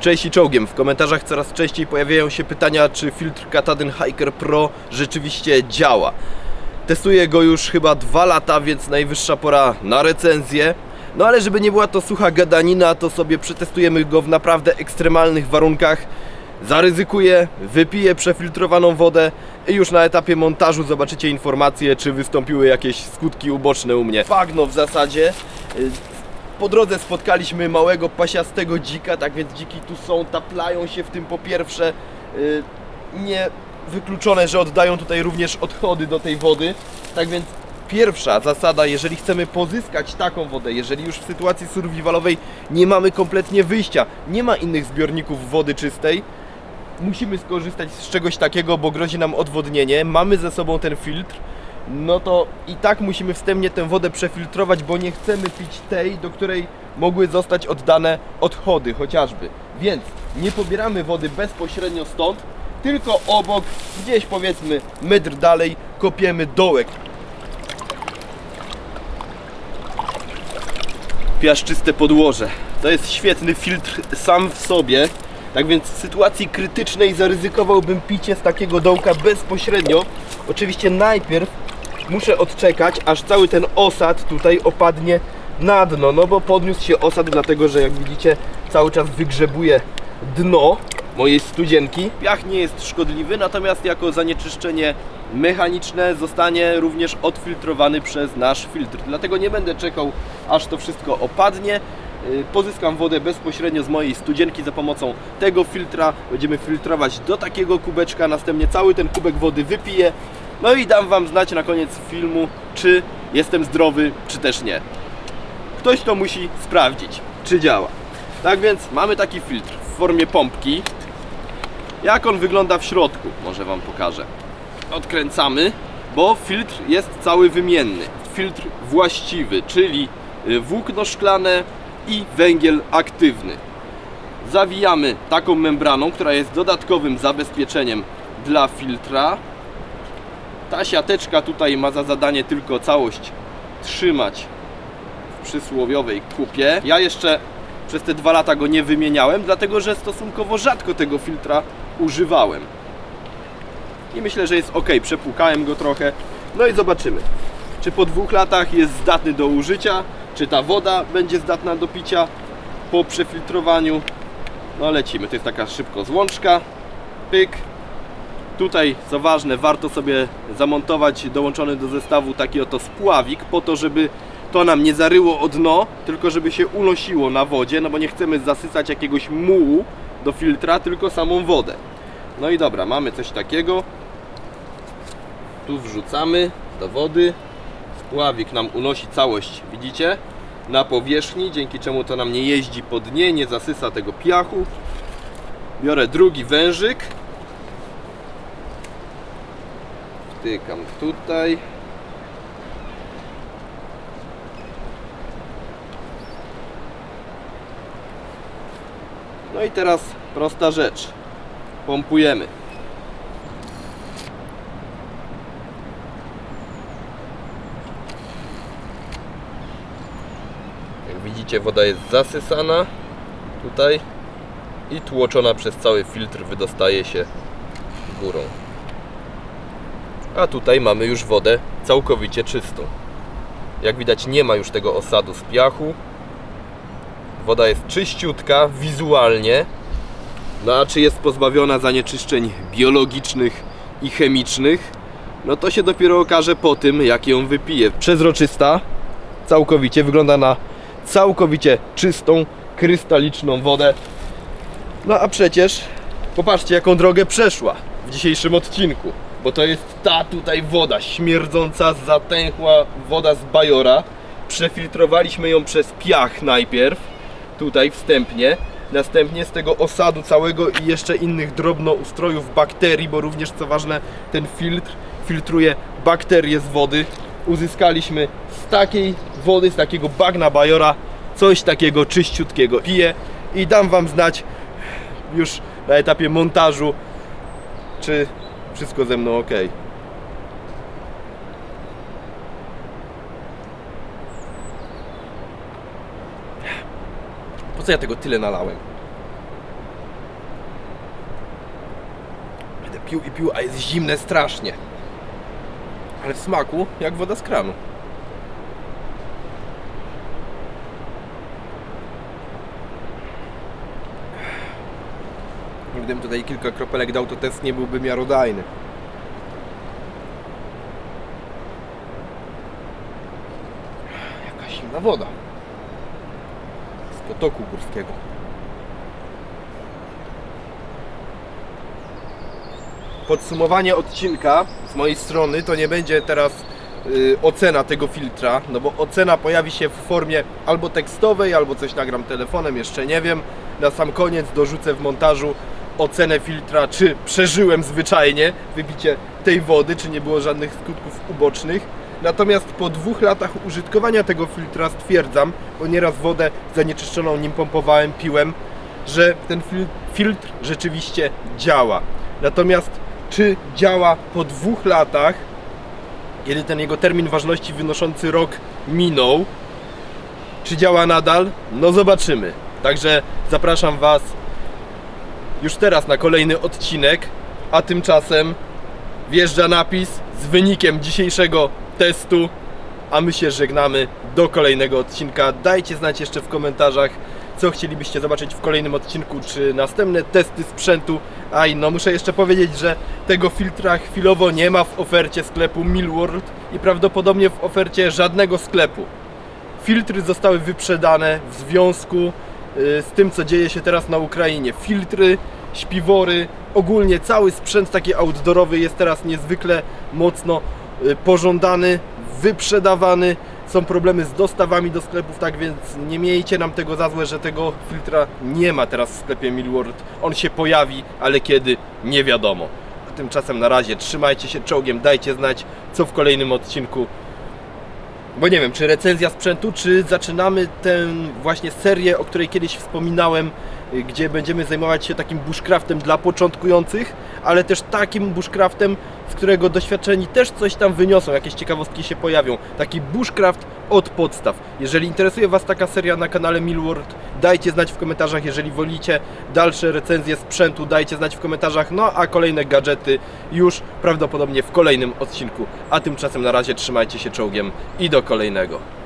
Cześć czołgiem. W komentarzach coraz częściej pojawiają się pytania, czy filtr Katadyn Hiker Pro rzeczywiście działa. Testuję go już chyba dwa lata, więc najwyższa pora na recenzję. No ale żeby nie była to sucha gadanina, to sobie przetestujemy go w naprawdę ekstremalnych warunkach. Zaryzykuję, wypiję przefiltrowaną wodę i już na etapie montażu zobaczycie informacje, czy wystąpiły jakieś skutki uboczne u mnie. Bagno w zasadzie. Po drodze spotkaliśmy małego pasiastego dzika, tak więc dziki tu są, taplają się w tym po pierwsze. Y, Nie wykluczone, że oddają tutaj również odchody do tej wody. Tak więc pierwsza zasada, jeżeli chcemy pozyskać taką wodę, jeżeli już w sytuacji survivalowej nie mamy kompletnie wyjścia, nie ma innych zbiorników wody czystej, musimy skorzystać z czegoś takiego, bo grozi nam odwodnienie, mamy ze sobą ten filtr, no to i tak musimy wstępnie tę wodę przefiltrować, bo nie chcemy pić tej, do której mogły zostać oddane odchody chociażby. Więc nie pobieramy wody bezpośrednio stąd, tylko obok, gdzieś powiedzmy metr dalej, kopiemy dołek. Piaszczyste podłoże. To jest świetny filtr sam w sobie. Tak więc w sytuacji krytycznej zaryzykowałbym picie z takiego dołka bezpośrednio. Oczywiście najpierw muszę odczekać, aż cały ten osad tutaj opadnie na dno. No bo podniósł się osad, dlatego że jak widzicie cały czas wygrzebuje dno mojej studzienki. Piach nie jest szkodliwy, natomiast jako zanieczyszczenie mechaniczne zostanie również odfiltrowany przez nasz filtr. Dlatego nie będę czekał, aż to wszystko opadnie. Y, Pozyskam wodę bezpośrednio z mojej studzienki za pomocą tego filtra. Będziemy filtrować do takiego kubeczka, następnie cały ten kubek wody wypiję. No i dam Wam znać na koniec filmu, czy jestem zdrowy, czy też nie. Ktoś to musi sprawdzić, czy działa. Tak więc mamy taki filtr w formie pompki. Jak on wygląda w środku, może Wam pokażę. Odkręcamy, bo filtr jest cały wymienny. Filtr właściwy, czyli y, włókno szklane i węgiel aktywny. Zawijamy taką membraną, która jest dodatkowym zabezpieczeniem dla filtra. Ta siateczka tutaj ma za zadanie tylko całość trzymać w przysłowiowej kupie. Ja jeszcze przez te dwa lata go nie wymieniałem, dlatego że stosunkowo rzadko tego filtra używałem. I myślę, że jest ok. Przepłukałem go trochę. No i zobaczymy, czy po dwóch latach jest zdatny do użycia, czy ta woda będzie zdatna do picia po przefiltrowaniu. No lecimy. To jest taka szybko złączka. Pyk. Tutaj, co ważne, warto sobie zamontować dołączony do zestawu taki oto spławik, po to, żeby to nam nie zaryło o dno, tylko żeby się unosiło na wodzie, no bo nie chcemy zasycać jakiegoś mułu do filtra, tylko samą wodę. No i dobra, mamy coś takiego. Tu wrzucamy do wody. Spławik nam unosi całość, widzicie? Na powierzchni, dzięki czemu to nam nie jeździ po dnie, nie zasysa tego piachu. Biorę drugi wężyk. Wtykam tutaj. No i teraz prosta rzecz. Pompujemy. Jak widzicie woda jest zasysana tutaj i tłoczona przez cały filtr wydostaje się górą. A tutaj mamy już wodę całkowicie czystą. Jak widać nie ma już tego osadu z piachu. Woda jest czyściutka wizualnie. No a czy jest pozbawiona zanieczyszczeń biologicznych i chemicznych? No to się dopiero okaże po tym, jak ją wypije. Przezroczysta, całkowicie, wygląda na całkowicie czystą, krystaliczną wodę. No a przecież popatrzcie, jaką drogę przeszła w dzisiejszym odcinku. Bo to jest ta tutaj woda, śmierdząca, zatęchła woda z Bajora. Przefiltrowaliśmy ją przez piach najpierw, tutaj wstępnie. Następnie z tego osadu całego i jeszcze innych drobnoustrojów bakterii, bo również co ważne, ten filtr filtruje bakterie z wody. Uzyskaliśmy z takiej wody, z takiego bagna Bajora coś takiego czyściutkiego. Piję i dam Wam znać już na etapie montażu, czy wszystko ze mną ok. Po co ja tego tyle nalałem? Będę pił i pił, a jest zimne strasznie. Ale w smaku jak woda z kranu. Gdybym tutaj kilka kropelek dał, to test nie byłby miarodajny. Jaka zimna woda. Z potoku górskiego. Podsumowanie odcinka z mojej strony to nie będzie teraz y, ocena tego filtra, no bo ocena pojawi się w formie albo tekstowej, albo coś nagram telefonem, jeszcze nie wiem. Na sam koniec dorzucę w montażu ocenę filtra, czy przeżyłem zwyczajnie wybicie tej wody, czy nie było żadnych skutków ubocznych. Natomiast po dwóch latach użytkowania tego filtra stwierdzam, bo nieraz wodę zanieczyszczoną nim pompowałem, piłem, że ten fil- filtr rzeczywiście działa. Natomiast czy działa po dwóch latach, kiedy ten jego termin ważności wynoszący rok minął, czy działa nadal? No zobaczymy. Także zapraszam Was już teraz na kolejny odcinek, a tymczasem wjeżdża napis z wynikiem dzisiejszego testu, a my się żegnamy do kolejnego odcinka. Dajcie znać jeszcze w komentarzach, co chcielibyście zobaczyć w kolejnym odcinku, czy następne testy sprzętu. A i no muszę jeszcze powiedzieć, że tego filtra chwilowo nie ma w ofercie sklepu Millworld i prawdopodobnie w ofercie żadnego sklepu. Filtry zostały wyprzedane w związku z tym, co dzieje się teraz na Ukrainie. Filtry, śpiwory, ogólnie cały sprzęt taki outdoorowy jest teraz niezwykle mocno y, pożądany, wyprzedawany. Są problemy z dostawami do sklepów, tak więc nie miejcie nam tego za złe, że tego filtra nie ma teraz w sklepie Millworld. On się pojawi, ale kiedy? Nie wiadomo. A tymczasem na razie trzymajcie się czołgiem, dajcie znać, co w kolejnym odcinku bo nie wiem, czy recenzja sprzętu, czy zaczynamy tę właśnie serię, o której kiedyś wspominałem, gdzie będziemy zajmować się takim bushcraftem dla początkujących, ale też takim bushcraftem, z którego doświadczeni też coś tam wyniosą, jakieś ciekawostki się pojawią. Taki bushcraft od podstaw. Jeżeli interesuje Was taka seria na kanale Millworld, dajcie znać w komentarzach, jeżeli wolicie dalsze recenzje sprzętu, dajcie znać w komentarzach, no a kolejne gadżety już prawdopodobnie w kolejnym odcinku. A tymczasem na razie trzymajcie się czołgiem i do kolejnego.